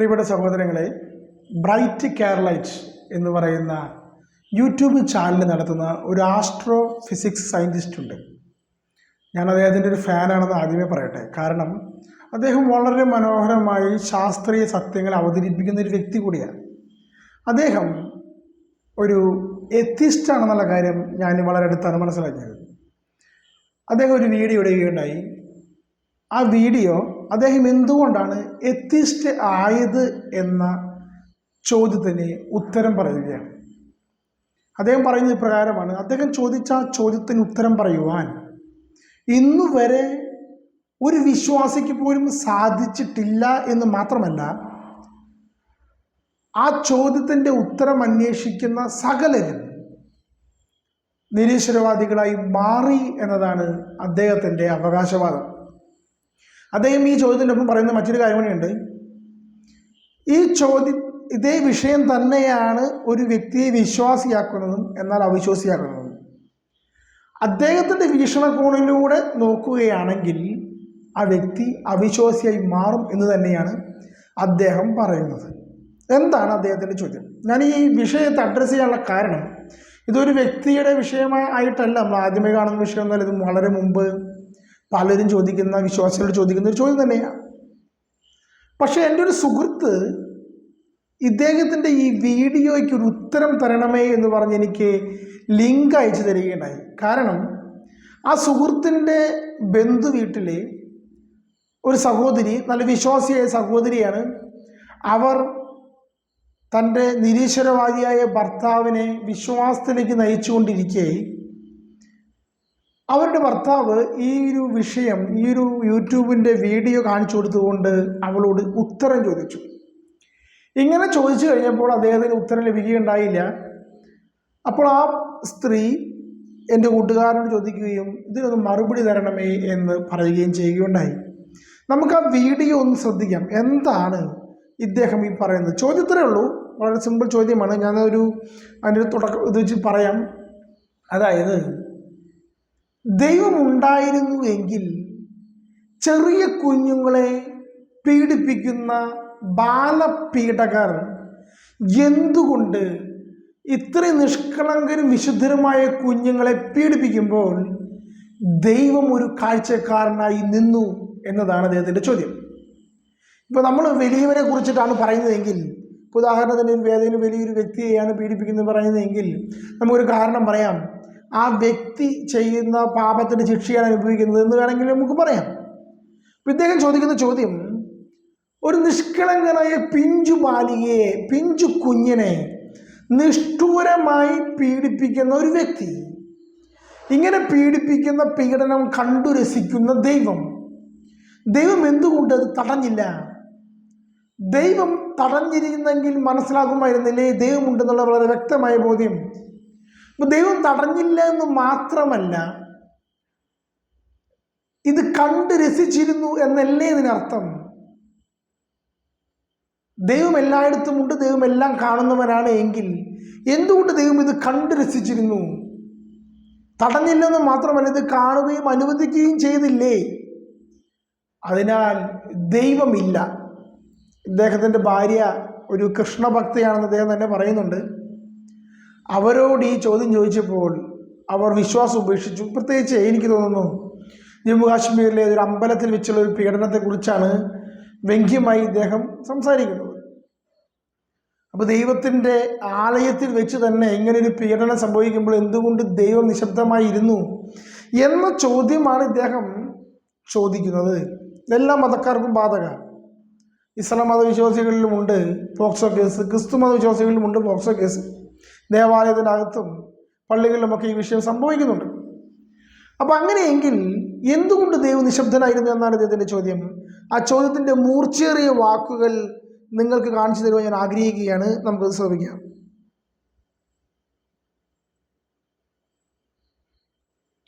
പ്രിയപ്പെട്ട സഹോദരങ്ങളെ ബ്രൈറ്റ് കേരളൈറ്റ് എന്ന് പറയുന്ന യൂട്യൂബ് ചാനൽ നടത്തുന്ന ഒരു ആസ്ട്രോ ഫിസിക്സ് സയന്റിസ്റ്റ് ഉണ്ട്. ഞാൻ അദ്ദേഹത്തിന്റെ ഒരു ഫാനാണെന്ന് ആദ്യമേ പറയട്ടെ. കാരണം അദ്ദേഹം വളരെ മനോഹരമായി ശാസ്ത്രീയ സത്യങ്ങൾ അവതരിപ്പിക്കുന്ന ഒരു വ്യക്തി കൂടിയാണ്. അദ്ദേഹം ഒരു എത്തിസ്റ്റ് ആണെന്നുള്ള കാര്യം ഞാൻ വളരെ അടുത്താണ് മനസ്സിലാക്കിയത്. അദ്ദേഹം ഒരു വീഡിയോ ഇടുകയുണ്ടായി. ആ വീഡിയോ അദ്ദേഹം എന്തുകൊണ്ടാണ് എത്തിസ്റ്റ് ആയത് എന്ന ചോദ്യത്തിന് ഉത്തരം പറയുകയാണ്. അദ്ദേഹം പറയുന്നത് പ്രകാരമാണ് അദ്ദേഹം ചോദിച്ച ചോദ്യത്തിന് ഉത്തരം പറയുവാൻ ഇന്നു വരെ ഒരു വിശ്വാസിക്ക് പോലും സാധിച്ചിട്ടില്ല എന്ന് മാത്രമല്ല ആ ചോദ്യത്തിന്റെ ഉത്തരം അന്വേഷിക്കുന്ന സകലരും നിരീശ്വരവാദികളായി മാറി എന്നതാണ് അദ്ദേഹത്തിന്റെ അവകാശവാദം. അദ്ദേഹം ഈ ചോദ്യത്തിന്റെ ഒപ്പം പറയുന്ന മറ്റൊരു കാര്യം കൂടിയുണ്ട്. ഈ ചോദ്യം ഇതേ വിഷയം തന്നെയാണ് ഒരു വ്യക്തിയെ വിശ്വാസിയാക്കുന്നതും എന്നാൽ അവിശ്വാസിയാക്കുന്നതും. അദ്ദേഹത്തിന്റെ വീക്ഷണകോണിലൂടെ നോക്കുകയാണെങ്കിൽ ആ വ്യക്തി അവിശ്വാസിയായി മാറും എന്ന് തന്നെയാണ് അദ്ദേഹം പറയുന്നത്. എന്താണ് അദ്ദേഹത്തിന്റെ ചോദ്യം? ഞാൻ ഈ വിഷയത്തെ അഡ്രസ്സ് ചെയ്യാനുള്ള കാരണം ഇതൊരു വ്യക്തിയുടെ വിഷയമായിട്ടല്ല നമ്മൾ ആദ്യമേ കാണുന്ന വിഷയം എന്നല്ല ഇത് വളരെ മുമ്പ് പലരും ചോദിക്കുന്ന വിശ്വാസികളോട് ചോദിക്കുന്ന ഒരു ചോദ്യം തന്നെയാണ് പക്ഷേ എന്റെ ഒരു സുഹൃത്ത് ഇദ്ദേഹത്തിന്റെ ഈ വീഡിയോയ്ക്ക് ഒരു ഉത്തരം തരണമേ എന്ന് പറഞ്ഞ് എനിക്ക് ലിങ്ക് അയച്ചു തരികയുണ്ടായി. കാരണം ആ സുഹൃത്തിന്റെ ബന്ധു വീട്ടിലെ ഒരു സഹോദരി നല്ല വിശ്വാസിയായ സഹോദരിയാണ്. അവർ തന്റെ നിരീശ്വരവാദിയായ ഭർത്താവിനെ വിശ്വാസത്തിലേക്ക് നയിച്ചുകൊണ്ടിരിക്കെ അവരുടെ ഭർത്താവ് ഈ ഒരു വിഷയം ഈ ഒരു യൂട്യൂബിന്റെ വീഡിയോ കാണിച്ചു കൊടുത്തുകൊണ്ട് അവളോട് ഉത്തരം ചോദിച്ചു. ഇങ്ങനെ ചോദിച്ചു കഴിഞ്ഞപ്പോൾ അദ്ദേഹത്തിന് ഉത്തരം ലഭിക്കുകയുണ്ടായില്ല. അപ്പോൾ ആ സ്ത്രീ എന്റെ കൂട്ടുകാരനോട് ചോദിക്കുകയും ഇതിനൊന്ന് മറുപടി തരണമേ എന്ന് പറയുകയും ചെയ്യുകയുണ്ടായി. നമുക്ക് ആ വീഡിയോ ഒന്ന് ശ്രദ്ധിക്കാം. എന്താണ് ഇദ്ദേഹം ഈ പറയുന്നത്? ചോദ്യത്തിലേ ഉള്ളൂ. വളരെ സിമ്പിൾ ചോദ്യമാണ്. ഞാനൊരു അതിന്റെ തുടക്കം ഇത് വെച്ച് പറയാം. അതായത് ദൈവം ഉണ്ടായിരുന്നു എങ്കിൽ ചെറിയ കുഞ്ഞുങ്ങളെ പീഡിപ്പിക്കുന്ന ബാലപീഡകർ എന്തുകൊണ്ട് ഇത്ര നിഷ്കളങ്കരും വിശുദ്ധരുമായ കുഞ്ഞുങ്ങളെ പീഡിപ്പിക്കുമ്പോൾ ദൈവം ഒരു കാഴ്ചക്കാരനായി നിന്നു എന്നതാണ് അദ്ദേഹത്തിന്റെ ചോദ്യം. ഇപ്പോൾ നമ്മൾ വലിയവരെ കുറിച്ചിട്ടാണ് പറയുന്നതെങ്കിൽ ഉദാഹരണത്തിന് ഒരു വേദന വലിയൊരു വ്യക്തിയെയാണ് പീഡിപ്പിക്കുന്നത് പറയുന്നതെങ്കിൽ നമുക്കൊരു കാരണം പറയാം. ആ വ്യക്തി ചെയ്യുന്ന പാപത്തിന്റെ ശിക്ഷയാണ് അനുഭവിക്കുന്നത് എന്ന് വേണമെങ്കിൽ നമുക്ക് പറയാം. ഇദ്ദേഹം ചോദിക്കുന്ന ചോദ്യം ഒരു നിഷ്കളങ്കനായ പിഞ്ചു ബാലികയെ പിഞ്ചു കുഞ്ഞിനെ നിഷ്ഠൂരമായി പീഡിപ്പിക്കുന്ന ഒരു വ്യക്തി ഇങ്ങനെ പീഡിപ്പിക്കുന്ന പീഡനം കണ്ടു രസിക്കുന്ന ദൈവം ദൈവം എന്തുകൊണ്ട് അത് തടഞ്ഞില്ല? ദൈവം തടഞ്ഞിരുന്നെങ്കിൽ മനസ്സിലാകുമായിരുന്നില്ലേ ദൈവമുണ്ടെന്നുള്ള വളരെ വ്യക്തമായ ബോധ്യം. ഇപ്പൊ ദൈവം തടഞ്ഞില്ല എന്ന് മാത്രമല്ല ഇത് കണ്ട് രസിച്ചിരുന്നു എന്നല്ലേ ഇതിനർത്ഥം? ദൈവം എല്ലായിടത്തും ഉണ്ട് ദൈവം എല്ലാം കാണുന്നവനാണ് എങ്കിൽ എന്തുകൊണ്ട് ദൈവം ഇത് കണ്ട് രസിച്ചിരുന്നു? തടഞ്ഞില്ലെന്ന് മാത്രമല്ല ഇത് കാണുകയും അനുവദിക്കുകയും ചെയ്തില്ലേ? അതിനാൽ ദൈവമില്ല. ഇദ്ദേഹത്തിന്റെ ഭാര്യ ഒരു കൃഷ്ണഭക്തയാണെന്ന് അദ്ദേഹം തന്നെ പറയുന്നുണ്ട്. അവരോട് ഈ ചോദ്യം ചോദിച്ചപ്പോൾ അവർ വിശ്വാസം ഉപേക്ഷിച്ചു. പ്രത്യേകിച്ച് എനിക്ക് തോന്നുന്നു ജമ്മു കാശ്മീരിലെ ഒരു അമ്പലത്തിൽ വെച്ചുള്ള ഒരു പീഡനത്തെക്കുറിച്ചാണ് വ്യംഗ്യമായി ഇദ്ദേഹം സംസാരിക്കുന്നത്. അപ്പോൾ ദൈവത്തിന്റെ ആലയത്തിൽ വെച്ച് തന്നെ ഇങ്ങനെ ഒരു പീഡനം സംഭവിക്കുമ്പോൾ എന്തുകൊണ്ട് ദൈവം നിശബ്ദമായി ഇരുന്നു എന്ന ചോദ്യമാണ് ഇദ്ദേഹം ചോദിക്കുന്നത്. എല്ലാ മതക്കാർക്കും ബാധക. ഇസ്ലാം മതവിശ്വാസികളിലുമുണ്ട് പോക്സോ കേസ് ക്രിസ്തു മതവിശ്വാസികളിലുമുണ്ട് പോക്സോ കേസ്. ദേവാലയത്തിന്റെ അകത്തും പള്ളികളിലുമൊക്കെ ഈ വിഷയം സംഭവിക്കുന്നുണ്ട്. അപ്പം അങ്ങനെയെങ്കിൽ എന്തുകൊണ്ട് ദൈവം നിശബ്ദനായിരുന്നു എന്നാണ് ഇദ്ദേഹത്തിന്റെ ചോദ്യം? ആ ചോദ്യത്തിന്റെ മൂർച്ചയേറിയ വാക്കുകൾ നിങ്ങൾക്ക് കാണിച്ചു തരുവാൻ ഞാൻ ആഗ്രഹിക്കുകയാണ്. നമുക്കത് ശ്രമിക്കാം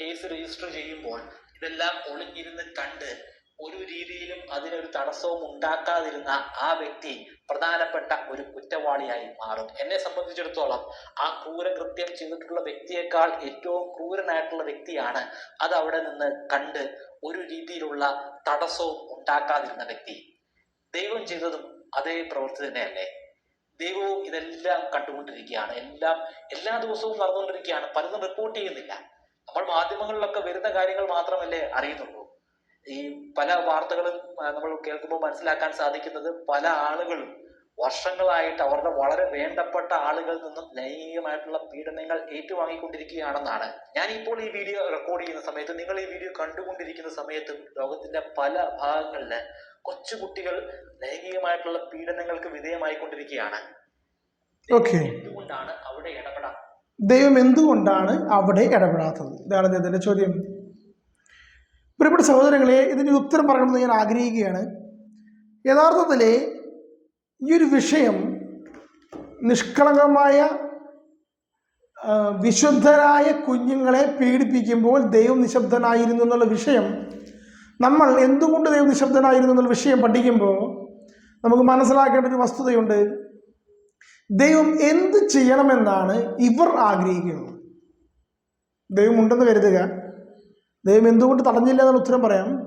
കേസ് രജിസ്റ്റർ ചെയ്യുമ്പോൾ ഇതെല്ലാം ഒളിഞ്ഞിരുന്ന് കണ്ട് അതിനൊരു തടസ്സവും ഉണ്ടാക്കാതിരുന്ന ആ വ്യക്തി പ്രധാനപ്പെട്ട ഒരു കുറ്റവാളിയായി മാറും. എന്നെ സംബന്ധിച്ചിടത്തോളം ആ ക്രൂരകൃത്യം ചെയ്തിട്ടുള്ള വ്യക്തിയേക്കാൾ ഏറ്റവും ക്രൂരനായിട്ടുള്ള വ്യക്തിയാണ് അത് അവിടെ നിന്ന് കണ്ട് ഒരു രീതിയിലുള്ള തടസ്സവും ഉണ്ടാക്കാതിരുന്ന വ്യക്തി. ദൈവം ചെയ്തതും അതേ പ്രവൃത്തി തന്നെയല്ലേ? ദൈവവും ഇതെല്ലാം കണ്ടുകൊണ്ടിരിക്കുകയാണ്. എല്ലാം എല്ലാ ദിവസവും നടന്നുകൊണ്ടിരിക്കുകയാണ്. പലതും റിപ്പോർട്ട് ചെയ്യുന്നില്ല. നമ്മൾ മാധ്യമങ്ങളിലൊക്കെ വരുന്ന കാര്യങ്ങൾ മാത്രമല്ലേ അറിയുന്നുള്ളൂ. ഈ പല വാർത്തകളും നമ്മൾ കേൾക്കുമ്പോൾ മനസ്സിലാക്കാൻ സാധിക്കുന്നത് പല ആളുകളും വർഷങ്ങളായിട്ട് അവരുടെ വളരെ വേണ്ടപ്പെട്ട ആളുകളിൽ നിന്നും ലൈംഗികമായിട്ടുള്ള പീഡനങ്ങൾ ഏറ്റുവാങ്ങിക്കൊണ്ടിരിക്കുകയാണെന്നാണ്. ഞാൻ ഇപ്പോൾ ഈ വീഡിയോ റെക്കോർഡ് ചെയ്യുന്ന സമയത്ത് നിങ്ങൾ ഈ വീഡിയോ കണ്ടുകൊണ്ടിരിക്കുന്ന സമയത്തും ലോകത്തിന്റെ പല ഭാഗങ്ങളിൽ കൊച്ചുകുട്ടികൾ ലൈംഗികമായിട്ടുള്ള പീഡനങ്ങൾക്ക് വിധേയമായിക്കൊണ്ടിരിക്കുകയാണ്. എന്തുകൊണ്ടാണ് അവിടെ ഇടപെടാൻ ദൈവം എന്തുകൊണ്ടാണ് അവിടെ ഇടപെടാത്തത്? ഇതാണ് ചോദ്യം. പ്രിയപ്പെട്ട സഹോദരങ്ങളെ ഇതിന്റെ ഉത്തരം പറയണമെന്ന് ഞാൻ ആഗ്രഹിക്കുകയാണ്. യഥാർത്ഥത്തിൽ ഈ ഒരു വിഷയം നിഷ്കളങ്കമായ വിശുദ്ധരായ കുഞ്ഞുങ്ങളെ പീഡിപ്പിക്കുമ്പോൾ ദൈവം നിശബ്ദനായിരുന്നു എന്നുള്ള വിഷയം നമ്മൾ എന്തുകൊണ്ട് ദൈവം നിശബ്ദനായിരുന്നു എന്നുള്ള വിഷയം പഠിക്കുമ്പോൾ നമുക്ക് മനസ്സിലാക്കേണ്ട ഒരു വസ്തുതയുണ്ട്. ദൈവം എന്ത് ചെയ്യണമെന്നാണ് ഇവർ ആഗ്രഹിക്കുന്നത്. ദൈവം ഉണ്ടെന്ന് കരുതുക. ദൈവം എന്തുകൊണ്ട് തടഞ്ഞില്ല എന്നുള്ള ഉത്തരം പറയാം.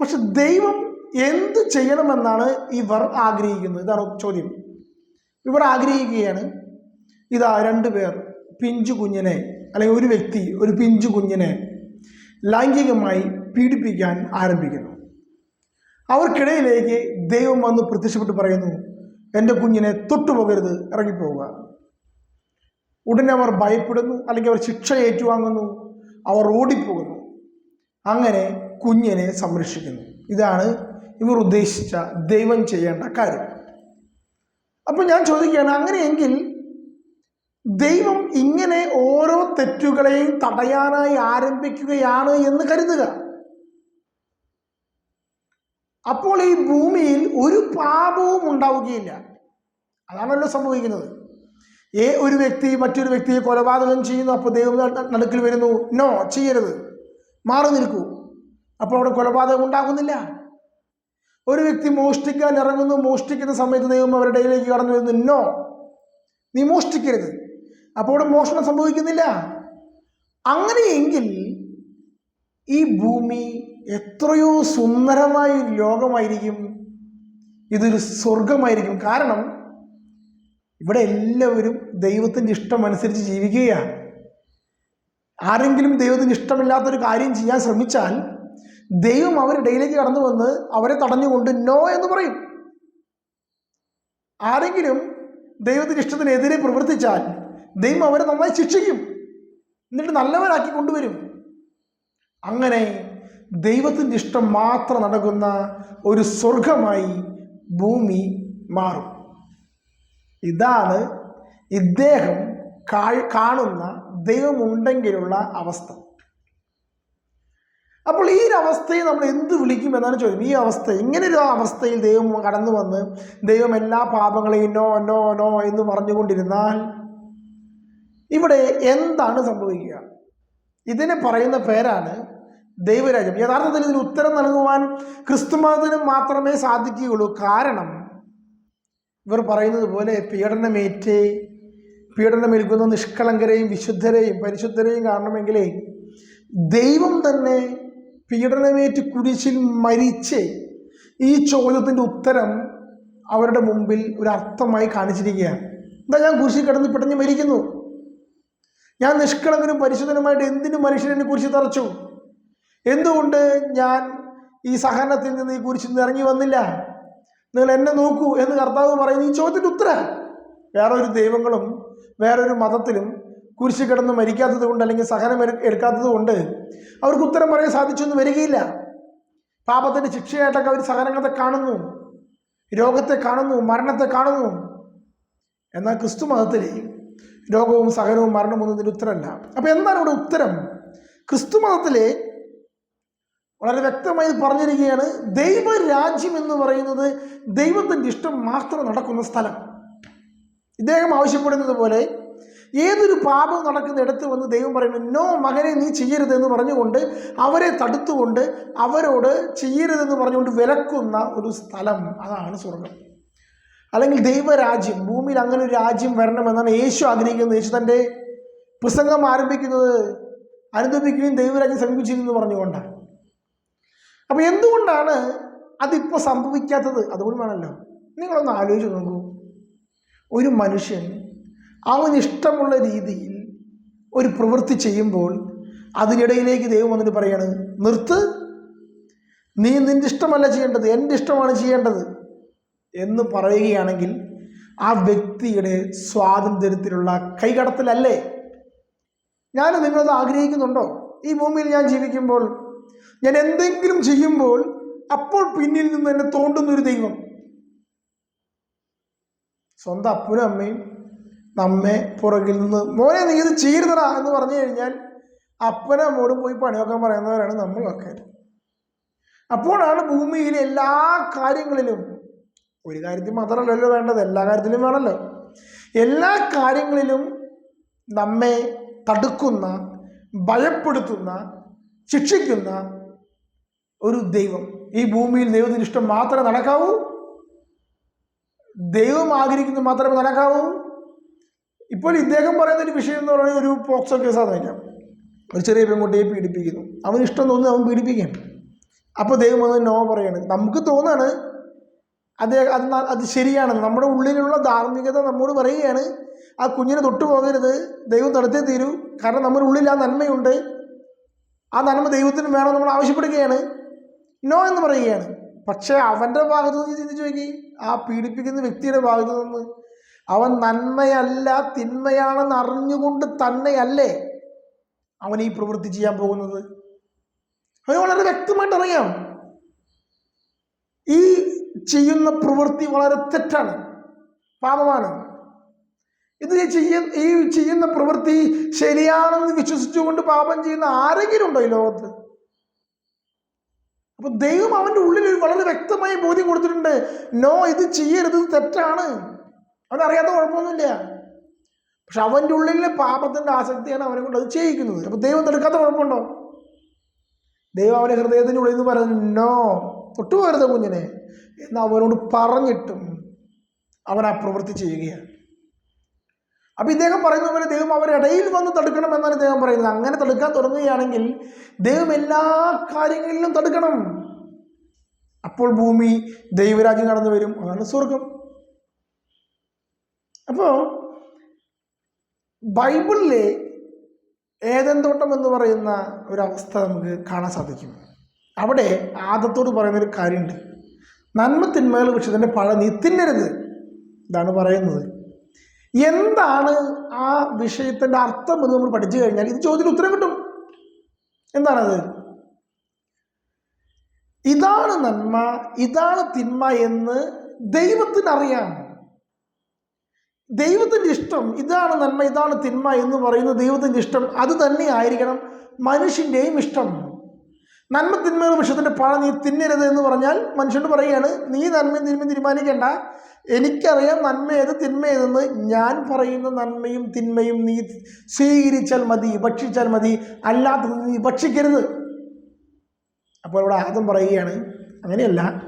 പക്ഷെ ദൈവം എന്ത് ചെയ്യണമെന്നാണ് ഇവർ ആഗ്രഹിക്കുന്നത്. ഇതാണ് ചോദ്യം. ഇവർ ആഗ്രഹിക്കുകയാണ് ഇതാ രണ്ട് പേർ പിഞ്ചു കുഞ്ഞിനെ അല്ലെങ്കിൽ ഒരു വ്യക്തി ഒരു പിഞ്ചു കുഞ്ഞിനെ ലൈംഗികമായി പീഡിപ്പിക്കാൻ ആരംഭിക്കുന്നു. അവർക്കിടയിലേക്ക് ദൈവം വന്ന് പ്രത്യക്ഷപ്പെട്ട് പറയുന്നു എന്റെ കുഞ്ഞിനെ തൊട്ടുപോകരുത് ഇറങ്ങിപ്പോവുക. ഉടനെ അവർ ഭയപ്പെടുന്നു അല്ലെങ്കിൽ അവർ ശിക്ഷ ഏറ്റുവാങ്ങുന്നു അവർ ഓടിപ്പോകുന്നു. അങ്ങനെ കുഞ്ഞിനെ സംരക്ഷിക്കുന്നു. ഇതാണ് ഇവർ ഉദ്ദേശിച്ച ദൈവം ചെയ്യേണ്ട കാര്യം. അപ്പോൾ ഞാൻ ചോദിക്കുകയാണ് അങ്ങനെയെങ്കിൽ ദൈവം ഇങ്ങനെ ഓരോ തെറ്റുകളെയും തടയാനായി ആരംഭിക്കുകയാണ് എന്ന് കരുതുക. അപ്പോൾ ഈ ഭൂമിയിൽ ഒരു പാപവും ഉണ്ടാവുകയില്ല. അതാണല്ലോ സംഭവിക്കുന്നത്. ഏ ഒരു വ്യക്തി മറ്റൊരു വ്യക്തിയെ കൊലപാതകം ചെയ്യുന്നു അപ്പോൾ ദൈവം നടുക്കിൽ വരുന്നു. നോ ചെയ്യരുത്. മാറി നിൽക്കൂ. അപ്പോൾ അവിടെ കൊലപാതകം ഉണ്ടാകുന്നില്ല. ഒരു വ്യക്തി മോഷ്ടിക്കാൻ ഇറങ്ങുന്നു മോഷ്ടിക്കുന്ന സമയത്ത് ദൈവം അവരുടെ ഇടയിലേക്ക് കടന്നു വരുന്നു. നോ നീ മോഷ്ടിക്കരുത്. അപ്പോൾ അവിടെ മോഷണം സംഭവിക്കുന്നില്ല. അങ്ങനെയെങ്കിൽ ഈ ഭൂമി എത്രയോ സുന്ദരമായ ലോകമായിരിക്കും. ഇതൊരു സ്വർഗമായിരിക്കും കാരണം ഇവിടെ എല്ലാവരും ദൈവത്തിന്റെ ഇഷ്ടം അനുസരിച്ച് ജീവിക്കുകയാണ്. ആരെങ്കിലും ദൈവത്തിന് ഇഷ്ടമില്ലാത്തൊരു കാര്യം ചെയ്യാൻ ശ്രമിച്ചാൽ ദൈവം അവരുടെ ഇടയിലേക്ക് കടന്നു വന്ന് അവരെ തടഞ്ഞുകൊണ്ട് നോ എന്ന് പറയും. ആരെങ്കിലും ദൈവത്തിന് ഇഷ്ടത്തിനെതിരെ പ്രവർത്തിച്ചാൽ ദൈവം അവരെ നന്നായി ശിക്ഷിക്കും. എന്നിട്ട് നല്ലവരാക്കി കൊണ്ടുവരും. അങ്ങനെ ദൈവത്തിന്റെ ഇഷ്ടം മാത്രം നടക്കുന്ന ഒരു സ്വർഗമായി ഭൂമി മാറും. ഇതാണ് ഇദ്ദേഹം കാണുന്ന ദൈവമുണ്ടെങ്കിലുള്ള അവസ്ഥ. അപ്പോൾ ഈ ഒരു അവസ്ഥയെ നമ്മൾ എന്ത് വിളിക്കും എന്നാണ് ചോദ്യം. ഈ അവസ്ഥ ഇങ്ങനെ ഒരു അവസ്ഥയിൽ ദൈവം കടന്നു വന്ന് ദൈവം എല്ലാ പാപങ്ങളെയും നോ നോ നോ എന്ന് പറഞ്ഞുകൊണ്ടിരുന്നാൽ ഇവിടെ എന്താണ് സംഭവിക്കുക? ഇതിനെ പറയുന്ന പേരാണ് ദൈവരാജ്യം. യഥാർത്ഥത്തിൽ ഇതിന് ഉത്തരം നൽകുവാൻ ക്രിസ്തുമതത്തിന് മാത്രമേ സാധിക്കുകയുള്ളൂ. കാരണം ഇവർ പറയുന്നത് പോലെ പീഡനമേറ്റ് പീഡനമേൽക്കുന്ന നിഷ്കളങ്കരെയും വിശുദ്ധരെയും പരിശുദ്ധരെയും കാണണമെങ്കിലേ ദൈവം തന്നെ പീഡനമേറ്റ് കുരിശിൽ മരിച്ച് ഈ ചോദ്യത്തിന്റെ ഉത്തരം അവരുടെ മുമ്പിൽ ഒരു അർത്ഥമായി കാണിച്ചിരിക്കുകയാണ്. എന്താ ഞാൻ കുരിശിൽ കിടന്ന് പിടഞ്ഞ് മരിക്കുന്നു? ഞാൻ നിഷ്കളങ്കനും പരിശുദ്ധനുമായിട്ട് എന്തിനു മനുഷ്യനെ കുരിശ് തറച്ചു? എന്തുകൊണ്ട് ഞാൻ ഈ സഹനത്തിൽ നിന്ന് ഈ കുരിശിൽ നിന്ന് ഇറങ്ങി വന്നില്ല? നിങ്ങൾ എന്നെ നോക്കൂ എന്ന് കർത്താവ് പറയുന്നു. ഈ ചോദ്യത്തിന്റെ ഉത്തരം വേറൊരു ദൈവങ്ങളും വേറൊരു മതത്തിലും കുരിശ് കിടന്ന് മരിക്കാത്തത് കൊണ്ട് അല്ലെങ്കിൽ സഹനം എടു- എടുക്കാത്തത് കൊണ്ട് അവർക്ക് ഉത്തരം പറയാൻ സാധിച്ചൊന്നും വരികയില്ല. പാപത്തിന്റെ ശിക്ഷയായിട്ടൊക്കെ അവർ സഹനങ്ങളെ കാണുന്നു. രോഗത്തെ കാണുന്നു മരണത്തെ കാണുന്നു. എന്നാൽ ക്രിസ്തു മതത്തിൽ രോഗവും സഹനവും മരണവും ഒന്നും ഇതിന് ഉത്തരമല്ല. അപ്പോൾ എന്താണ് ഇവിടെ ഉത്തരം? ക്രിസ്തു മതത്തിലെ വളരെ വ്യക്തമായി പറഞ്ഞിരിക്കുകയാണ് ദൈവരാജ്യം എന്ന് പറയുന്നത് ദൈവത്തിന്റെ ഇഷ്ടം മാത്രം നടക്കുന്ന സ്ഥലം. ഇദ്ദേഹം ആവശ്യപ്പെടുന്നത് പോലെ ഏതൊരു പാപം നടക്കുന്ന ഇടത്ത് വന്ന് ദൈവം പറയുന്നു നോ മകനെ നീ ചെയ്യരുത് എന്ന് പറഞ്ഞുകൊണ്ട് അവരെ തടുത്തുകൊണ്ട് അവരോട് ചെയ്യരുതെന്ന് പറഞ്ഞുകൊണ്ട് വിലക്കുന്ന ഒരു സ്ഥലം അതാണ് സ്വർഗം അല്ലെങ്കിൽ ദൈവരാജ്യം ഭൂമിയിൽ അങ്ങനെ ഒരു രാജ്യം വരണമെന്നാണ് യേശു ആഗ്രഹിക്കുന്നത്. യേശു തന്റെ പ്രസംഗം ആരംഭിക്കുന്നത് അനുദപിക്കുകയും ദൈവരാജ്യം സമീപിച്ചിരുന്നു പറഞ്ഞുകൊണ്ടാണ്. അപ്പോൾ എന്തുകൊണ്ടാണ് അതിപ്പോൾ സംഭവിക്കാത്തത്? അതുകൊണ്ട് വേണമല്ലോ നിങ്ങളൊന്ന് ആലോചിച്ച് നോക്കൂ. ഒരു മനുഷ്യൻ അവൻ ഇഷ്ടമുള്ള രീതിയിൽ ഒരു പ്രവൃത്തി ചെയ്യുമ്പോൾ അതിനിടയിലേക്ക് ദൈവം വന്നിട്ട് പറയാണ് നിർത്ത്. നീ നിന്റെ ഇഷ്ടമല്ല ചെയ്യേണ്ടത് എന്റെ ഇഷ്ടമാണ് ചെയ്യേണ്ടത്. എന്ന് പറയുകയാണെങ്കിൽ ആ വ്യക്തിയുടെ സ്വാതന്ത്ര്യത്തിലുള്ള കൈകടത്തലല്ലേ? ഞാൻ നിങ്ങളത് ആഗ്രഹിക്കുന്നുണ്ടോ? ഈ ഭൂമിയിൽ ഞാൻ ജീവിക്കുമ്പോൾ ഞാൻ എന്തെങ്കിലും ചെയ്യുമ്പോൾ അപ്പോൾ പിന്നിൽ നിന്ന് എന്നെ തോണ്ടുന്നൊരു ദൈവം സ്വന്തം അപ്പനും അമ്മയും നമ്മെ പുറകിൽ നിന്ന് മോനെ നീ ഇത് ചീരുന്നടാ എന്ന് പറഞ്ഞു കഴിഞ്ഞാൽ അപ്പനും അമ്മോടും പോയി പണിയൊക്കെ പറയുന്നവരാണ് നമ്മളൊക്കെ. അപ്പോഴാണ് ഭൂമിയിലെ എല്ലാ കാര്യങ്ങളിലും ഒരു കാര്യത്തിൽ മാത്രമല്ലല്ലോ വേണ്ടത് എല്ലാ കാര്യത്തിലും വേണമല്ലോ. എല്ലാ കാര്യങ്ങളിലും നമ്മെ തടുക്കുന്ന ഭയപ്പെടുത്തുന്ന ശിക്ഷിക്കുന്ന ഒരു ദൈവം ഈ ഭൂമിയിൽ ദൈവത്തിന് ഇഷ്ടം മാത്രമേ നടക്കാവൂ. ദൈവം ആഗ്രഹിക്കുന്നത് മാത്രമേ നടക്കാവൂ. ഇപ്പോൾ ഇദ്ദേഹം പറയുന്ന ഒരു വിഷയം എന്ന് പറയുന്നത് ഒരു പോക്സോ കേസാന്ന് വയ്ക്കാം. ഒരു ചെറിയ പെൺകുട്ടിയെ പീഡിപ്പിക്കുന്നു. അവന് ഇഷ്ടം തോന്നി അവൻ പീഡിപ്പിക്കാം. അപ്പോൾ ദൈവം അത് നോ പറയാണ്. നമുക്ക് തോന്നാണ് അദ്ദേഹം അത് അത് ശരിയാണ്. നമ്മുടെ ഉള്ളിലുള്ള ധാർമ്മികത നമ്മോട് പറയുകയാണ്. ആ കുഞ്ഞിനെ തൊട്ടു പോകരുത്. ദൈവം തടുത്തേ തീരൂ. കാരണം നമ്മുടെ ഉള്ളിൽ ആ നന്മയുണ്ട്. ആ നന്മ ദൈവത്തിന് വേണം നമ്മൾ ആവശ്യപ്പെടുകയാണ്. നോ എന്ന് പറയുകയാണ്. പക്ഷേ അവന്റെ ഭാഗത്ത് നിന്ന് ചിന്തിച്ചു നോക്കി. ആ പീഡിപ്പിക്കുന്ന വ്യക്തിയുടെ ഭാഗത്ത് നിന്ന്. അവൻ നന്മയല്ല തിന്മയാണെന്ന് അറിഞ്ഞുകൊണ്ട് തന്നെയല്ലേ അവൻ ഈ പ്രവൃത്തി ചെയ്യാൻ പോകുന്നത്. അവന് വളരെ വ്യക്തമായിട്ട് അറിയാം. ഈ ചെയ്യുന്ന പ്രവൃത്തി വളരെ തെറ്റാണ് പാപമാണ്. ഇത് ചെയ്യ ഈ ചെയ്യുന്ന പ്രവൃത്തി ശരിയാണെന്ന് വിശ്വസിച്ചുകൊണ്ട് പാപം ചെയ്യുന്ന ആരെങ്കിലും ഉണ്ടോ ഈ ലോകത്ത്? അപ്പൊ ദൈവം അവന്റെ ഉള്ളിൽ ഒരു വളരെ വ്യക്തമായ ബോധ്യം കൊടുത്തിട്ടുണ്ട്. നോ ഇത് ചെയ്യരുത് ഇത് തെറ്റാണ്. അവനറിയാത്ത കുഴപ്പമൊന്നുമില്ല. പക്ഷെ അവന്റെ ഉള്ളിലെ പാപത്തിന്റെ ആസക്തിയാണ് അവനെ കൊണ്ട് അത് ചെയ്യിക്കുന്നത്. അപ്പൊ ദൈവം തടുക്കാത്ത കുഴപ്പമുണ്ടോ? ദൈവം അവന്റെ ഹൃദയത്തിന്റെ ഉള്ളിൽ നിന്ന് പറഞ്ഞു നോ തൊട്ടുപോകരുത് കുഞ്ഞിനെ. എന്ന് അവനോട് പറഞ്ഞിട്ടും അവൻ ആ പ്രവൃത്തി ചെയ്യുകയാണ്. അപ്പൊ ഇദ്ദേഹം പറയുന്ന പോലെ ദൈവം അവരിടയിൽ വന്ന് തടുക്കണം എന്നാണ് ഇദ്ദേഹം പറയുന്നത്. അങ്ങനെ തടുക്കാൻ തുടങ്ങുകയാണെങ്കിൽ ദൈവം എല്ലാ കാര്യങ്ങളിലും തടുക്കണം. അപ്പോൾ ഭൂമി ദൈവരാജ്യം കടന്നു വരും. അതാണ് സ്വർഗം അപ്പോ ബൈബിളിലെ ഏതൻ തോട്ടം എന്ന് പറയുന്ന ഒരവസ്ഥ നമുക്ക് കാണാൻ സാധിക്കും. അവിടെ ആദത്തോട് പറയുന്ന ഒരു കാര്യമുണ്ട്. നന്മ തിന്മകൾ വിഷയത്തിന്റെ പഴ നീ തിന്നരുത്. ഇതാണ് പറയുന്നത്. എന്താണ് ആ വിഷയത്തിന്റെ അർത്ഥം എന്ന് നമ്മൾ പഠിച്ചു കഴിഞ്ഞാൽ ഇത് ചോദ്യത്തിന് ഉത്തരം കിട്ടും. എന്താണത്? ഇതാണ് നന്മ ഇതാണ് തിന്മ എന്ന് ദൈവത്തിനറിയാം. ദൈവത്തിന്റെ ഇഷ്ടം ഇതാണ് നന്മ ഇതാണ് തിന്മ എന്ന് പറയുന്ന ദൈവത്തിന്റെ ഇഷ്ടം അത് തന്നെ ആയിരിക്കണം മനുഷ്യന്റെയും ഇഷ്ടം. നന്മ തിന്മയുടെ വിഷത്തിന്റെ പഴം നീ തിന്നരുത് എന്ന് പറഞ്ഞാൽ മനുഷ്യനോട് പറയുകയാണ് നീ നന്മയും തിന്മയും തീരുമാനിക്കേണ്ട. എനിക്കറിയാം നന്മ ഏത് തിന്മ ഏതെന്ന് ഞാൻ പറയുന്ന നന്മയും തിന്മയും നീ സ്വീകരിച്ചാൽ മതി ഭക്ഷിച്ചാൽ മതി. അല്ലാത്തത് നീ ഭക്ഷിക്കരുത്. അപ്പോൾ ഇവിടെ ആദ്യം പറയുകയാണ് അങ്ങനെയല്ല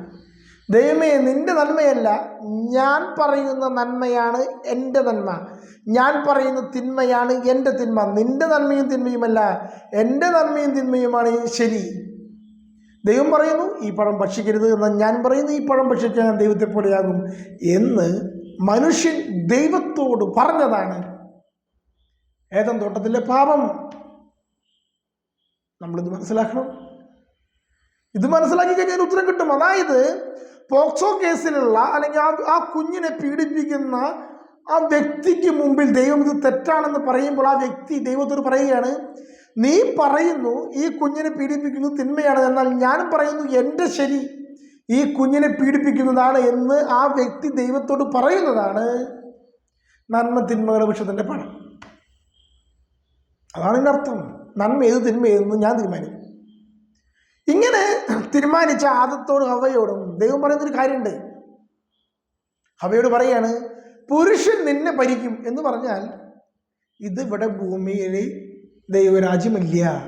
ദൈവമേ നിന്റെ നന്മയല്ല ഞാൻ പറയുന്ന നന്മയാണ് എന്റെ നന്മ. ഞാൻ പറയുന്ന തിന്മയാണ് എന്റെ തിന്മ. നിന്റെ നന്മയും തിന്മയുമല്ല എന്റെ നന്മയും തിന്മയുമാണ് ശരി. ദൈവം പറയുന്നു ഈ പഴം ഭക്ഷിക്കരുത് എന്ന് ഞാൻ പറയുന്നു ഈ പഴം ഭക്ഷിച്ചാൽ ഞാൻ ദൈവത്തെ പോലെയാകും എന്ന് മനുഷ്യൻ ദൈവത്തോട് പറഞ്ഞതാണ്. ഏതം തോട്ടത്തിലെ പാപം. നമ്മളിത് മനസ്സിലാക്കണം. ഇത് മനസ്സിലാക്കി കഴിഞ്ഞാൽ ഉത്തരം കിട്ടും. അതായത് പോക്സോ കേസിലുള്ള അല്ലെങ്കിൽ ആ ആ കുഞ്ഞിനെ പീഡിപ്പിക്കുന്ന ആ വ്യക്തിക്ക് മുമ്പിൽ ദൈവം ഇത് തെറ്റാണെന്ന് പറയുമ്പോൾ ആ വ്യക്തി ദൈവത്തോട് പറയുകയാണ് നീ പറയുന്നു ഈ കുഞ്ഞിനെ പീഡിപ്പിക്കുന്നത് തിന്മയാണ് എന്നാൽ ഞാൻ പറയുന്നു എന്റെ ശരി ഈ കുഞ്ഞിനെ പീഡിപ്പിക്കുന്നതാണ് എന്ന് ആ വ്യക്തി ദൈവത്തോട് പറയുന്നതാണ് നന്മ തിന്മകളുടെ വിഷത്തിന്റെ പണം. അതാണ് എന്റെ അർത്ഥം. നന്മ ഏത് തിന്മ ഏതെന്ന് ഞാൻ തീരുമാനിക്കും. ഇങ്ങനെ തീരുമാനിച്ച ആദത്തോടും ഹവയോടും ദൈവം പറയുന്നൊരു കാര്യമുണ്ട്. ഹവയോട് പറയാണ് പുരുഷൻ നിന്നെ ഭരിക്കും എന്ന് പറഞ്ഞാൽ ഇത് ഇവിടെ ഭൂമിയിൽ ദൈവരാജ്യമില്ല.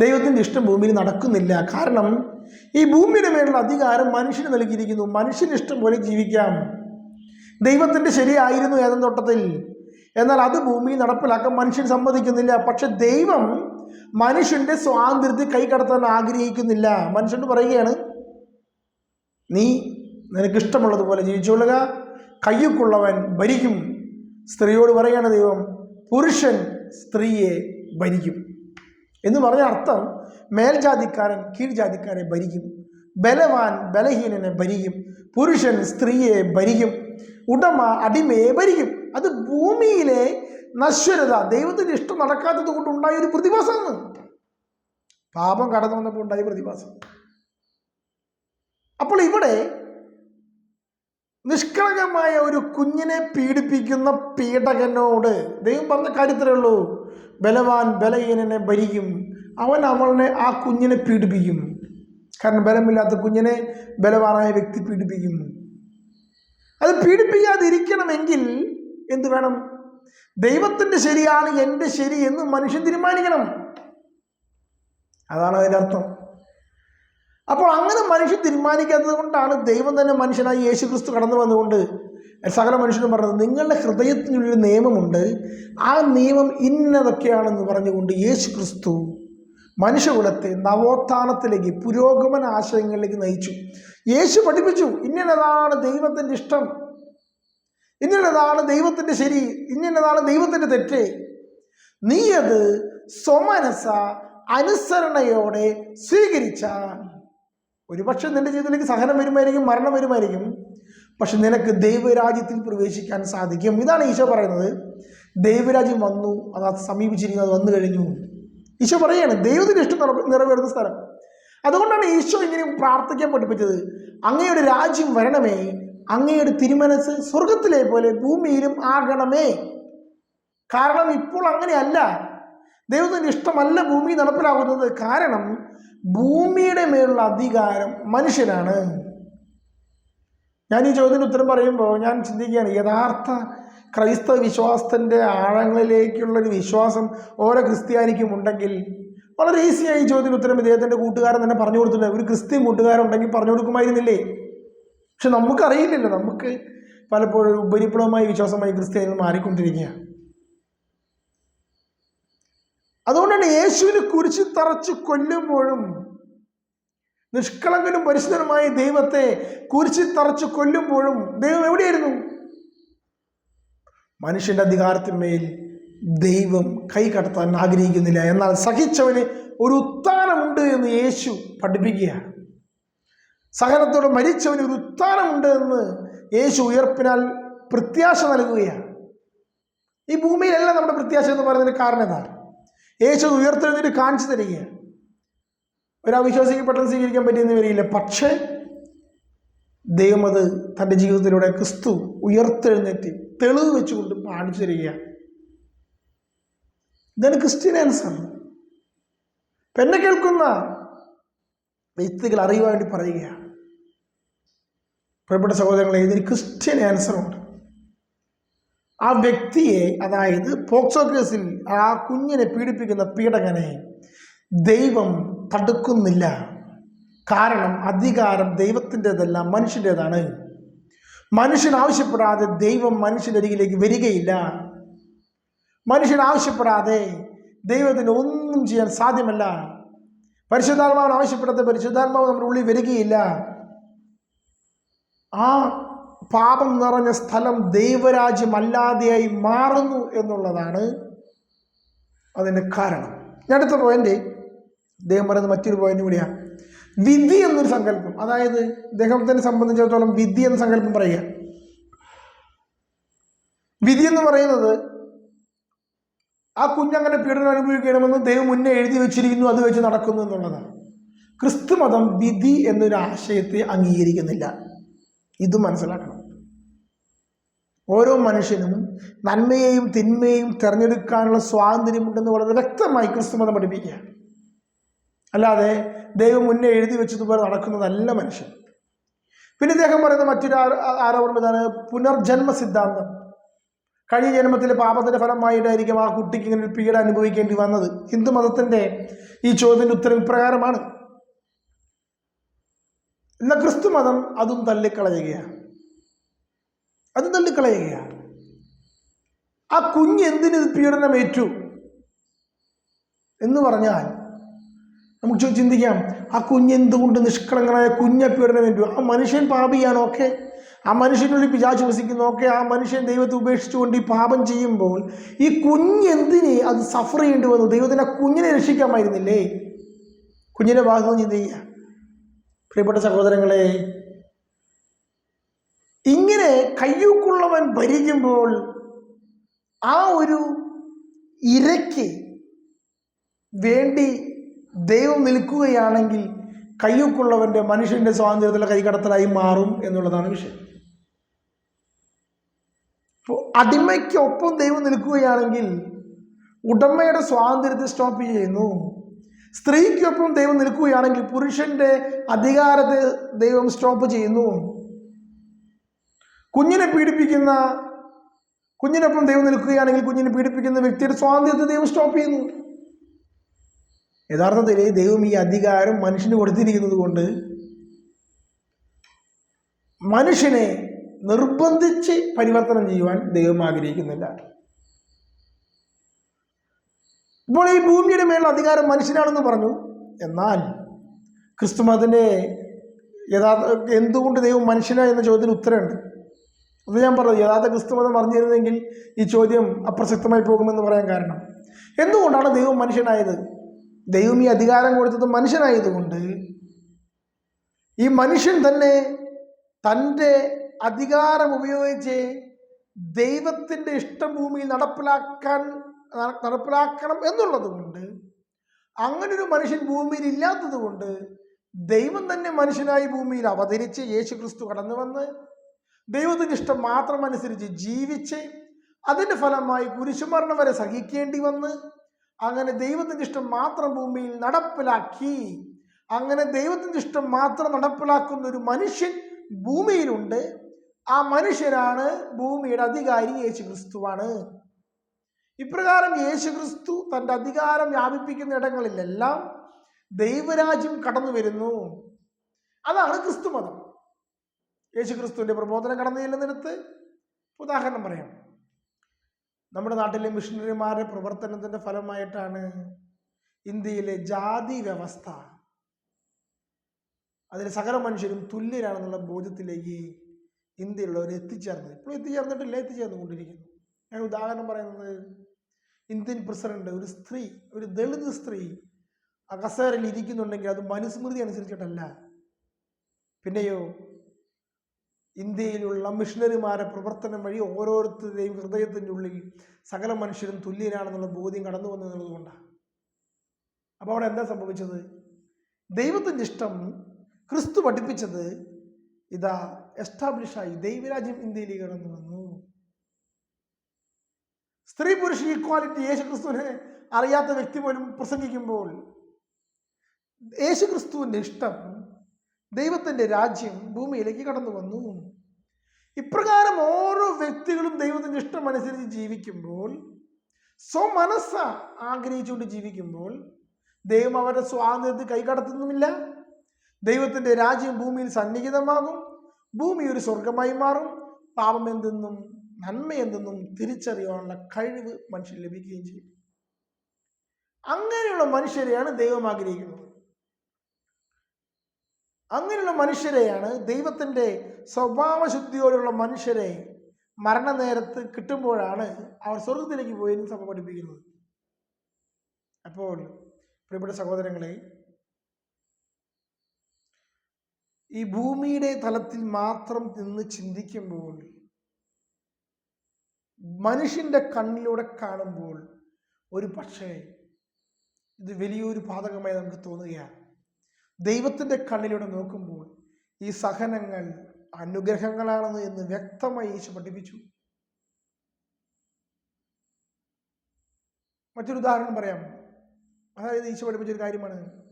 ദൈവത്തിന്റെ ഇഷ്ടം ഭൂമിയിൽ നടക്കുന്നില്ല. കാരണം ഈ ഭൂമിയുടെ മേലുള്ള അധികാരം മനുഷ്യന് നൽകിയിരിക്കുന്നു. മനുഷ്യന് ഇഷ്ടം പോലെ ജീവിക്കാം. ദൈവത്തിന്റെ ശരിയായിരുന്നു ഏതെന്ന് തോട്ടത്തിൽ? എന്നാൽ അത് ഭൂമിയിൽ നടപ്പിലാക്കാൻ മനുഷ്യൻ സമ്മതിക്കുന്നില്ല. പക്ഷെ ദൈവം മനുഷ്യന്റെ സ്വാതന്ത്ര്യത്തെ കൈകടത്താൻ ആഗ്രഹിക്കുന്നില്ല. മനുഷ്യനോട് പറയുകയാണ് നീ നിനക്കിഷ്ടമുള്ളതുപോലെ ജീവിച്ചുകൊള്ളുക. കയ്യൊക്കുള്ളവൻ ഭരിക്കും. സ്ത്രീയോട് പറയുകയാണ് ദൈവം പുരുഷൻ സ്ത്രീയെ ഭരിക്കും. എന്ന് പറഞ്ഞ അർത്ഥം മേൽജാതിക്കാരൻ കീഴ്ജാതിക്കാരെ ഭരിക്കും. ബലവാൻ ബലഹീനനെ ഭരിക്കും. പുരുഷൻ സ്ത്രീയെ ഭരിക്കും. ഉടമ അടിമയെ ഭരിക്കും. അത് ഭൂമിയിലെ നശ്വരത ദൈവത്തിന് ഇഷ്ടം നടക്കാത്തത് കൊണ്ട് ഉണ്ടായ ഒരു പ്രതിഭാസമാണ്. പാപം കടന്നു വന്നപ്പോൾ ഉണ്ടായ പ്രതിഭാസം. അപ്പോൾ ഇവിടെ നിഷ്കളങ്കമായ ഒരു കുഞ്ഞിനെ പീഡിപ്പിക്കുന്ന പീഡകനോട് ദൈവം പറഞ്ഞ കാര്യത്തിലേ ഉള്ളൂ ബലവാൻ ബലഹീനനെ ഭരിക്കും. അവൻ അവളെ ആ കുഞ്ഞിനെ പീഡിപ്പിക്കും. കാരണം ബലമില്ലാത്ത കുഞ്ഞിനെ ബലവാനായ വ്യക്തി പീഡിപ്പിക്കും. അത് പീഡിപ്പിക്കാതിരിക്കണമെങ്കിൽ എന്ത് വേണം? ദൈവത്തിന്റെ ശരിയാണ് എന്റെ ശരി എന്ന് മനുഷ്യൻ തീരുമാനിക്കണം. അതാണ് അതിന്റെ അർത്ഥം. അപ്പോൾ അങ്ങനെ മനുഷ്യൻ തീരുമാനിക്കാത്തത് കൊണ്ടാണ് ദൈവം തന്നെ മനുഷ്യനായി യേശു ക്രിസ്തു കടന്നു വന്നുകൊണ്ട് സകല മനുഷ്യനും പറഞ്ഞത് നിങ്ങളുടെ ഹൃദയത്തിനുള്ളിൽ നിയമമുണ്ട്. ആ നിയമം ഇന്നതൊക്കെയാണെന്ന് പറഞ്ഞുകൊണ്ട് യേശു ക്രിസ്തു മനുഷ്യകുലത്തെ നവോത്ഥാനത്തിലേക്ക് പുരോഗമന ആശയങ്ങളിലേക്ക് നയിച്ചു. യേശു പഠിപ്പിച്ചു ഇന്നതാണ് ദൈവത്തിന്റെ ഇഷ്ടം. ഇന്നതാണ് ദൈവത്തിന്റെ ശരി. ഇന്നതാണ് ദൈവത്തിന്റെ തെറ്റ്. നീ അത് സ്വമനസ അനുസരണയോടെ സ്വീകരിച്ചാൽ ഒരുപക്ഷെ നിന്റെ ജീവിതത്തിലേക്ക് സഹനം വരുമായിരിക്കും മരണം വരുമായിരിക്കും. പക്ഷെ നിനക്ക് ദൈവരാജ്യത്തിൽ പ്രവേശിക്കാൻ സാധിക്കും. ഇതാണ് ഈശോ പറയുന്നത്. ദൈവരാജ്യം വന്നു അത് സമീപിച്ചിരിക്കുന്നത് വന്നു കഴിഞ്ഞു. ഈശോ പറയാണ് ദൈവത്തിന് ഇഷ്ടം നിറവേറുന്ന സ്ഥലം. അതുകൊണ്ടാണ് ഈശോ ഇങ്ങനെ പ്രാർത്ഥിക്കാൻ പഠിപ്പിച്ചത്. അങ്ങയുടെ രാജ്യം വരണമേ അങ്ങയുടെ തിരുമനസ് സ്വർഗത്തിലെ പോലെ ഭൂമിയിലും ആകണമേ. കാരണം ഇപ്പോൾ അങ്ങനെയല്ല. ദൈവത്തിന്റെ ഇഷ്ടമല്ല ഭൂമി നടപ്പിലാകുന്നത്. കാരണം ഭൂമിയുടെ മേലുള്ള അധികാരം മനുഷ്യനാണ്. ഞാൻ ഈ ചോദ്യത്തിന് ഉത്തരം പറയുമ്പോൾ ഞാൻ ചിന്തിക്കുകയാണ് യഥാർത്ഥ ക്രൈസ്തവ വിശ്വാസത്തിന്റെ ആഴങ്ങളിലേക്കുള്ളൊരു വിശ്വാസം ഓരോ ക്രിസ്ത്യാനിക്കും ഉണ്ടെങ്കിൽ വളരെ ഈസിയായി ഈ ചോദ്യത്തിന് ഉത്തരം ഇദ്ദേഹത്തിന്റെ കൂട്ടുകാരൻ തന്നെ പറഞ്ഞു കൊടുത്തിട്ടുണ്ട്. ഒരു ക്രിസ്ത്യൻ കൂട്ടുകാരൻ ഉണ്ടെങ്കിൽ പറഞ്ഞു കൊടുക്കുമായിരുന്നില്ലേ? പക്ഷെ നമുക്കറിയില്ലല്ലോ. നമുക്ക് പലപ്പോഴും ഉപരിപ്ലവമായ വിശ്വാസമായി ക്രിസ്ത്യാനികൾ മാറിക്കൊണ്ടിരിക്കുക അതുകൊണ്ടാണ് യേശുവിനെ കുരിശി തറച്ച് കൊല്ലുമ്പോഴും നിഷ്കളങ്കനും പരിശുദ്ധനുമായ ദൈവത്തെ കുരിശി തറച്ച് കൊല്ലുമ്പോഴും ദൈവം എവിടെയായിരുന്നു? മനുഷ്യന്റെ അധികാരത്തിന്മേൽ ദൈവം കൈ കടത്താൻ ആഗ്രഹിക്കുന്നില്ല. എന്നാൽ സഹിച്ചവന് ഒരു ഉത്ഥാനമുണ്ട് എന്ന് യേശു പഠിപ്പിക്കുകയാണ്. സഹനത്തോടെ മരിച്ചവന് ഒരു ഉത്ഥാനമുണ്ട് എന്ന് യേശു ഉയർപ്പിനാൽ പ്രത്യാശ നൽകുകയാണ്. ഈ ഭൂമിയിലല്ല നമ്മുടെ പ്രത്യാശ എന്ന് പറയുന്നതിന് കാരണം എന്താണ്? യേശു ഉയർത്തെഴുന്നേറ്റ് കാണിച്ചു തരികയാണ്. ഒരു അവിശ്വാസിക്ക് പെട്ടെന്ന് സ്വീകരിക്കാൻ പറ്റിയെന്ന് വരിയില്ല പക്ഷേ ദൈവം അത് തന്റെ ജീവിതത്തിലൂടെ ക്രിസ്തു ഉയർത്തെഴുന്നേറ്റ് തെളിവ് വെച്ചുകൊണ്ട് കാണിച്ചു തരികയാണ്. ഇതാണ് ഇപ്പം എന്നെ കേൾക്കുന്ന വ്യക്തികൾ അറിയുവാൻ വേണ്ടി പറയുകയാണ്. പ്രിയപ്പെട്ട സഹോദരങ്ങളെ ഇതിന് ക്രിസ്ത്യൻ ആൻസറുണ്ട് ആ വ്യക്തിയെ അതായത് പോക്സോ കേസിൽ ആ കുഞ്ഞിനെ പീഡിപ്പിക്കുന്ന പീഡകനെ ദൈവം തടുക്കുന്നില്ല. കാരണം അധികാരം ദൈവത്തിന്റെതല്ല മനുഷ്യന്റെതാണ്. മനുഷ്യൻ ആവശ്യപ്പെടാതെ ദൈവം മനുഷ്യന്റെ അരികിലേക്ക് വരികയില്ല. മനുഷ്യൻ ആവശ്യപ്പെടാതെ ദൈവത്തിന് ഒന്നും ചെയ്യാൻ സാധ്യമല്ല. പരിശുദ്ധാത്മാവൻ ആവശ്യപ്പെടാത്ത പരിശുദ്ധാത്മാവ് നമ്മുടെ ഉള്ളിൽ വരികയില്ല. ആ പാപം നിറഞ്ഞ സ്ഥലം ദൈവരാജ്യമല്ലാതെയായി മാറുന്നു എന്നുള്ളതാണ് അതിന്റെ കാരണം. ഞാൻ അടുത്ത പോയിന്റ് അദ്ദേഹം പറയുന്ന മറ്റൊരു പോയിന്റ് കൂടിയാണ് വിധി എന്നൊരു സങ്കല്പം. അതായത് അദ്ദേഹത്തിനെ സംബന്ധിച്ചിടത്തോളം വിധി എന്ന സങ്കല്പം പറയുക. വിധി എന്ന് പറയുന്നത് ആ കുഞ്ഞങ്ങനെ പീഡനം അനുഭവിക്കണമെന്ന് ദൈവം മുന്നേ എഴുതി വെച്ചിരിക്കുന്നു അത് വെച്ച് നടക്കുന്നു എന്നുള്ളതാണ്. ക്രിസ്തു മതം വിധി എന്നൊരു ആശയത്തെ അംഗീകരിക്കുന്നില്ല. ഇത് മനസ്സിലാക്കണം. ഓരോ മനുഷ്യനും നന്മയെയും തിന്മയെയും തിരഞ്ഞെടുക്കാനുള്ള സ്വാതന്ത്ര്യമുണ്ടെന്ന് വളരെ വ്യക്തമായി ക്രിസ്തുമതം പഠിപ്പിക്കുകയാണ്. അല്ലാതെ ദൈവം മുന്നേ എഴുതി വെച്ചതുപോലെ നടക്കുന്നതല്ല മനുഷ്യൻ. പിന്നെ ഇദ്ദേഹം പറയുന്ന മറ്റൊരു ആരോ- ആരോപണം ഇതാണ്. പുനർജന്മ സിദ്ധാന്തം. കഴിഞ്ഞ ജന്മത്തിലെ പാപത്തിന്റെ ഫലമായിട്ടായിരിക്കും ആ കുട്ടിക്ക് ഇങ്ങനെ ഒരു പീഡ അനുഭവിക്കേണ്ടി വന്നത്. ഹിന്ദു മതത്തിന്റെ ഈ ചോദ്യത്തിന്റെ ഉത്തരം ഇപ്രകാരമാണ്. എന്നാൽ ക്രിസ്തു മതം അതും തള്ളിക്കളയുകയാണ്. അതും തള്ളിക്കളയുകയാണ്. ആ കുഞ്ഞ് എന്തിന് പീഡനം ഏറ്റു? എന്ന് പറഞ്ഞാൽ നമുക്ക് ചിന്തിക്കാം. ആ കുഞ്ഞ് എന്തുകൊണ്ട് നിഷ്കളങ്കനായ കുഞ്ഞപ്പീടനം പീഡനമേറ്റു ആ മനുഷ്യൻ പാപിയാണ് ഓക്കെ. ആ മനുഷ്യനുള്ളിൽ പിശാച് വസിക്കുന്നു ഓക്കെ. ആ മനുഷ്യൻ ദൈവത്തെ ഉപേക്ഷിച്ചുകൊണ്ട് ഈ പാപം ചെയ്യുമ്പോൾ ഈ കുഞ്ഞെന്തിന് അത് സഫർ ചെയ്യേണ്ടി വന്നു? ദൈവത്തിന് ആ കുഞ്ഞിനെ രക്ഷിക്കാമായിരുന്നില്ലേ? കുഞ്ഞിനെ ഭാഗത്ത് ചിന്ത ചെയ്യുക പ്രിയപ്പെട്ട സഹോദരങ്ങളെ കയ്യൂക്കുള്ളവൻ ഭരിക്കുമ്പോൾ ആ ഒരു ഇരയ്ക്ക് വേണ്ടി ദൈവം നിൽക്കുകയാണെങ്കിൽ കയ്യൂക്കുള്ളവന്റെ മനുഷ്യന്റെ സ്വാതന്ത്ര്യത്തിലെ കൈകടത്തലായി മാറും എന്നുള്ളതാണ് വിഷയം. അപ്പോൾ അടിമയ്ക്കൊപ്പം ദൈവം നിൽക്കുകയാണെങ്കിൽ ഉടമയുടെ സ്വാതന്ത്ര്യത്തെ സ്റ്റോപ്പ് ചെയ്യുന്നു. സ്ത്രീക്കൊപ്പം ദൈവം നിൽക്കുകയാണെങ്കിൽ പുരുഷന്റെ അധികാരത്തെ ദൈവം സ്റ്റോപ്പ് ചെയ്യുന്നു. കുഞ്ഞിനെ പീഡിപ്പിക്കുന്ന കുഞ്ഞിനൊപ്പം ദൈവം നിൽക്കുകയാണെങ്കിൽ കുഞ്ഞിനെ പീഡിപ്പിക്കുന്ന വ്യക്തിയുടെ സ്വാതന്ത്ര്യത്തെ ദൈവം സ്റ്റോപ്പ് ചെയ്യുന്നു. യഥാർത്ഥത്തിൽ ദൈവം ഈ അധികാരം മനുഷ്യന് കൊടുത്തിരിക്കുന്നത് കൊണ്ട് മനുഷ്യനെ നിർബന്ധിച്ച് പരിവർത്തനം ചെയ്യുവാൻ ദൈവം ആഗ്രഹിക്കുന്നില്ല. ഇപ്പോൾ ഈ ഭൂമിയുടെ മേലുള്ള അധികാരം മനുഷ്യനാണെന്ന് പറഞ്ഞു. എന്നാൽ ക്രിസ്തുമതിന്റെ യഥാർത്ഥ എന്തുകൊണ്ട് ദൈവം മനുഷ്യനാ എന്ന ചോദ്യത്തിന് ഉത്തരമുണ്ട്. അത് ഞാൻ പറഞ്ഞു യഥാർത്ഥ ക്രിസ്തുമതം അറിഞ്ഞിരുന്നെങ്കിൽ ഈ ചോദ്യം അപ്രസക്തമായി പോകുമെന്ന് പറയാൻ കാരണം. എന്തുകൊണ്ടാണ് ദൈവം മനുഷ്യനായത്? ദൈവം ഈ അധികാരം കൊടുത്തത് മനുഷ്യനായതുകൊണ്ട്. ഈ മനുഷ്യൻ തന്നെ തന്റെ അധികാരം ഉപയോഗിച്ച് ദൈവത്തിന്റെ ഇഷ്ടം ഭൂമിയിൽ നടപ്പിലാക്കാൻ നടപ്പിലാക്കണം എന്നുള്ളത് കൊണ്ട് അങ്ങനൊരു മനുഷ്യൻ ഭൂമിയിൽ ഇല്ലാത്തത് കൊണ്ട് ദൈവം തന്നെ മനുഷ്യനായി ഭൂമിയിൽ അവതരിച്ച് യേശു ക്രിസ്തു കടന്നു വന്ന് ദൈവത്തിന്റെ ഇഷ്ടം മാത്രം അനുസരിച്ച് ജീവിച്ച് അതിന്റെ ഫലമായി കുരിശുമരണം വരെ സഹിക്കേണ്ടി വന്ന് അങ്ങനെ ദൈവത്തിന്റെ ഇഷ്ടം മാത്രം ഭൂമിയിൽ നടപ്പിലാക്കി അങ്ങനെ ദൈവത്തിന്റെ ഇഷ്ടം മാത്രം നടപ്പിലാക്കുന്ന ഒരു മനുഷ്യൻ ഭൂമിയിലുണ്ട്. ആ മനുഷ്യനാണ് ഭൂമിയുടെ അധികാരി യേശു ക്രിസ്തുവാണ് ഇപ്രകാരം യേശു ക്രിസ്തു തന്റെ അധികാരം വ്യാപിപ്പിക്കുന്ന ഇടങ്ങളിലെല്ലാം ദൈവരാജ്യം കടന്നു വരുന്നു അതാണ് ക്രിസ്തുമതം. യേശു ക്രിസ്തുവിന്റെ പ്രബോധനം കടന്നു ചെല്ലുന്നിടത്ത് ഉദാഹരണം പറയാം. നമ്മുടെ നാട്ടിലെ മിഷണറിമാരുടെ പ്രവർത്തനത്തിന്റെ ഫലമായിട്ടാണ് ഇന്ത്യയിലെ ജാതി വ്യവസ്ഥ. അതിൽ സകല മനുഷ്യരും തുല്യരാണെന്നുള്ള ബോധ്യത്തിലേക്ക് ഇന്ത്യയിലുള്ളവർ എത്തിച്ചേർന്നത്. ഇപ്പോൾ എത്തിച്ചേർന്നിട്ടില്ല എത്തിച്ചേർന്നുകൊണ്ടിരിക്കുന്നു. ഞാൻ ഉദാഹരണം പറയുന്നത് ഇന്ത്യൻ പ്രസിഡന്റ് ഒരു സ്ത്രീ ഒരു ദളിത് സ്ത്രീ കസേരയിൽ ഇരിക്കുന്നുണ്ടെങ്കിൽ അത് മനുസ്മൃതി അനുസരിച്ചിട്ടല്ല. പിന്നെയോ ഇന്ത്യയിലുള്ള മിഷണറിമാരെ പ്രവർത്തനം വഴി ഓരോരുത്തരുടെയും ഹൃദയത്തിന്റെ ഉള്ളിൽ സകല മനുഷ്യരും തുല്യരാണെന്നുള്ള ബോധ്യം കടന്നു വന്നു എന്നുള്ളത് കൊണ്ടാണ്. അപ്പോൾ അവിടെ എന്താ സംഭവിച്ചത്? ദൈവത്തിന്റെ ഇഷ്ടം ക്രിസ്തു പഠിപ്പിച്ചത് ഇതാ എസ്റ്റാബ്ലിഷായി ദൈവരാജ്യം ഇന്ത്യയിലേക്ക് കടന്നു വന്നു. സ്ത്രീ പുരുഷ ഈക്വാലിറ്റി യേശു ക്രിസ്തുവിനെ അറിയാത്ത വ്യക്തി പോലും പ്രസംഗിക്കുമ്പോൾ യേശു ക്രിസ്തുവിന്റെ ഇഷ്ടം ദൈവത്തിന്റെ രാജ്യം ഭൂമിയിലേക്ക് കടന്നു വന്നു. ഇപ്രകാരം ഓരോ വ്യക്തികളും ദൈവത്തിന്റെ ഇഷ്ടം അനുസരിച്ച് ജീവിക്കുമ്പോൾ സ്വമനസ്സ ആഗ്രഹിച്ചുകൊണ്ട് ജീവിക്കുമ്പോൾ ദൈവം അവരുടെ സ്വാതന്ത്ര്യത്തിൽ കൈകടത്തുന്നുമില്ല. ദൈവത്തിന്റെ രാജ്യം ഭൂമിയിൽ സന്നിഹിതമാകും. ഭൂമി ഒരു സ്വർഗമായി മാറും. പാപം എന്തെന്നും നന്മ എന്തെന്നും തിരിച്ചറിയാനുള്ള കഴിവ് മനുഷ്യൻ ലഭിക്കുകയും ചെയ്യും. അങ്ങനെയുള്ള മനുഷ്യരെയാണ് ദൈവം ആഗ്രഹിക്കുന്നത്. അങ്ങനെയുള്ള മനുഷ്യരെയാണ് ദൈവത്തിന്റെ സ്വഭാവശുദ്ധിയോടുള്ള മനുഷ്യരെ മരണനേരത്ത് കിട്ടുമ്പോഴാണ് അവർ സ്വർഗത്തിലേക്ക് പോയി സഭ പഠിപ്പിക്കുന്നത്. അപ്പോൾ പ്രിയപ്പെട്ട സഹോദരങ്ങളെ ഈ ഭൂമിയുടെ തലത്തിൽ മാത്രം നിന്ന് ചിന്തിക്കുമ്പോൾ മനുഷ്യന്റെ കണ്ണിലൂടെ കാണുമ്പോൾ ഒരു പക്ഷേ ഇത് വലിയൊരു പാതകമായി നമുക്ക് തോന്നുകയാണ്. ദൈവത്തിന്റെ കണ്ണിലൂടെ നോക്കുമ്പോൾ ഈ സഹനങ്ങൾ അനുഗ്രഹങ്ങളാണെന്ന് എന്ന് വ്യക്തമായി യേശു പഠിപ്പിച്ചു. മറ്റൊരു ഉദാഹരണം പറയാം. അതായത് ഈശോ പഠിപ്പിച്ചൊരു കാര്യമാണ്.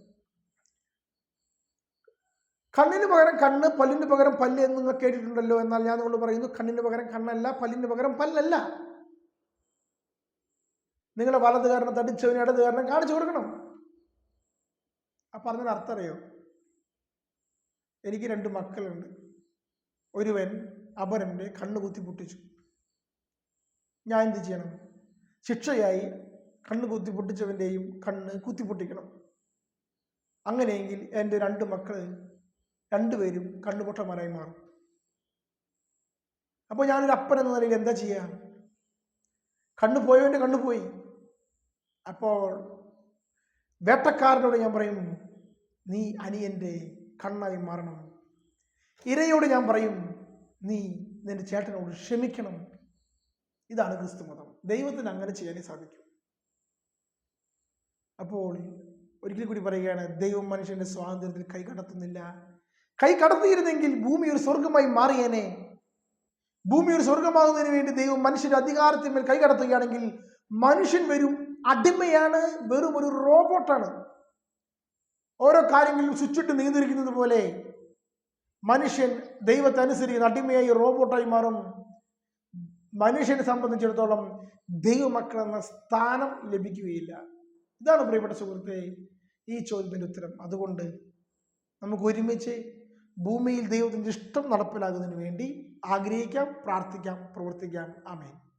കണ്ണിന് പകരം കണ്ണ് പല്ലിന് പകരം പല്ല് എന്ന് നിങ്ങൾ കേട്ടിട്ടുണ്ടല്ലോ എന്നാൽ ഞാൻ നിങ്ങൾ പറയുന്നു കണ്ണിന് പകരം കണ്ണല്ല പല്ലിന് പകരം പല്ലല്ല. നിങ്ങളെ വലത് കാരണം തടിച്ചവന് ഇടത് കാരണം കാണിച്ചു കൊടുക്കണം. ആ പറഞ്ഞ അർത്ഥം അറിയോ? എനിക്ക് രണ്ട് മക്കളുണ്ട്. ഒരുവൻ അപരന്റെ കണ്ണ് കുത്തി പൊട്ടിച്ചു. ഞാൻ എന്ത് ചെയ്യണം? ശിക്ഷയായി കണ്ണ് കുത്തി പൊട്ടിച്ചവന്റെയും കണ്ണ് കുത്തി പൊട്ടിക്കണം. അങ്ങനെയെങ്കിൽ എന്റെ രണ്ട് മക്കൾ രണ്ടുപേരും കണ്ണുപൊട്ടന്മാരായി മാറും. അപ്പോൾ ഞാനൊരു അപ്പൻ എന്ന നിലയിൽ എന്താ ചെയ്യുക കണ്ണു പോയവന്റെ കണ്ണു പോയി. അപ്പോൾ വേട്ടക്കാരനോട് ഞാൻ പറയും നീ അനിയന്റെ കണ്ണായി മാറണം. ഇരയോട് ഞാൻ പറയും നീ നിന്റെ ചേട്ടനോട് ക്ഷമിക്കണം. ഇതാണ് ക്രിസ്തു മതം. ദൈവത്തിന് അങ്ങനെ ചെയ്യാനേ സാധിക്കും. അപ്പോൾ ഒരിക്കൽ കൂടി പറയുകയാണ് ദൈവം മനുഷ്യന്റെ സ്വാതന്ത്ര്യത്തിൽ കൈ കടത്തുന്നില്ല. കൈ കടത്തിയിരുന്നെങ്കിൽ ഭൂമി ഒരു സ്വർഗമായി മാറിയേനെ. ഭൂമി ഒരു സ്വർഗമാകുന്നതിന് വേണ്ടി ദൈവം മനുഷ്യന്റെ അധികാരത്തിന്മേൽ കൈ കടത്തുകയാണെങ്കിൽ മനുഷ്യൻ വരും. അടിമയാണ് വെറും ഒരു റോബോട്ടാണ്. ഓരോ കാര്യങ്ങളിലും സ്വിച്ചിട്ട് നീന്തിരിക്കുന്നത് പോലെ മനുഷ്യൻ ദൈവത്തെ അടിമയായി റോബോട്ടായി മാറും. മനുഷ്യനെ സംബന്ധിച്ചിടത്തോളം ദൈവമക്കൾ എന്ന സ്ഥാനം ലഭിക്കുകയില്ല. ഇതാണ് പ്രിയപ്പെട്ട സുഹൃത്തെ ഈ ചോദ്യത്തിന്റെ ഉത്തരം. അതുകൊണ്ട് നമുക്ക് ഒരുമിച്ച് ഭൂമിയിൽ ദൈവത്തിന്റെ ഇഷ്ടം നടപ്പിലാകുന്നതിന് വേണ്ടി ആഗ്രഹിക്കാം പ്രാർത്ഥിക്കാം പ്രവർത്തിക്കാം. ആമേൻ.